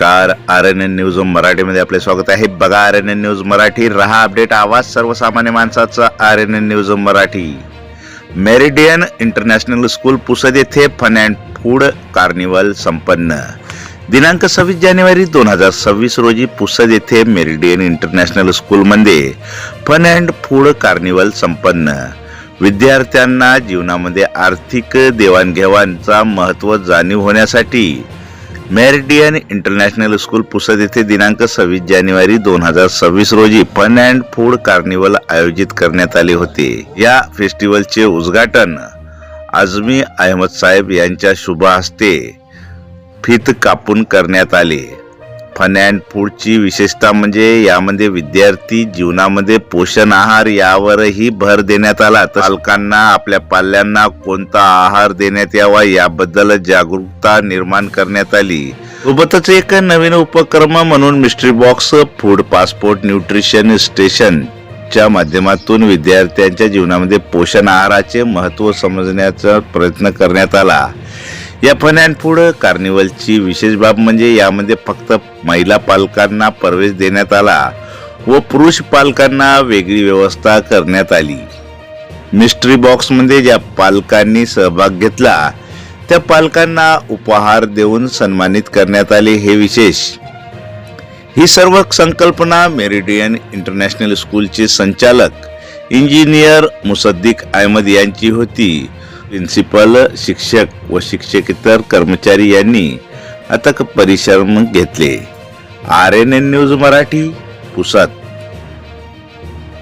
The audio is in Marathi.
नमस्कार. आर एन एन न्यूज मराठीमध्ये आपले स्वागत आहे. बघा R N N news Marathi. रहा अपडेट आवाज सर्वसामान्य माणसाचा. R N N news Marathi. Meridian International School Pusad येथे फन अँड फूड कार्निवल संपन्न. दिनांक सव्वीस जानेवारी दोन हजार सव्वीस रोजी पुसद येथे मेरिडियन इंटरनॅशनल स्कूलमध्ये फन अँड फूड कार्निवल संपन्न. विद्यार्थ्यांना जीवनामध्ये आर्थिक देवाणघेवाणचा महत्त्व जाणीव होण्यासाठी मेरिडियन इंटरनॅशनल स्कूल पुसद येथे दिनांक सव्वीस जानेवारी दोन हजार सव्वीस रोजी फन अँड फूड कार्निवल आयोजित करण्यात आले होते. या फेस्टिवलचे उद्घाटन आझमी अहमद साहेब यांच्या शुभ हस्ते फित कापून करण्यात आले. फन अँड फूडची विशेषता म्हणजे यामध्ये विद्यार्थी जीवनामध्ये पोषण आहार यावरही भर देण्यात आला. तर पालकांना आपल्या पाल्यांना कोणता आहार देण्यात यावा याबद्दल जागरूकता निर्माण करण्यात आली. सोबतच एक नवीन उपक्रम म्हणून mystery box food passport nutrition station च्या माध्यमातून विद्यार्थ्यांच्या जीवनामध्ये पोषण आहाराचे महत्त्व समजण्याचा प्रयत्न करण्यात आला. या फन अँड फूड कार्निवलची विशेष बाब म्हणजे यामध्ये फक्त महिला पालकांना प्रवेश देण्यात आला व पुरुष पालकांना वेगळी व्यवस्था करण्यात आली. मिस्ट्री बॉक्समध्ये ज्या पालकांनी सहभाग घेतला त्या पालकांना उपहार देऊन सन्मानित करण्यात आले हे विशेष. ही सर्व संकल्पना मेरिडियन इंटरनॅशनल स्कूलचे संचालक इंजिनियर मुसद्दिक अहमद यांची होती. प्रिन्सिपल शिक्षक व शिक्षकेतर कर्मचारी यांनी अथक परिश्रम घेतले. R N N news Marathi पुसात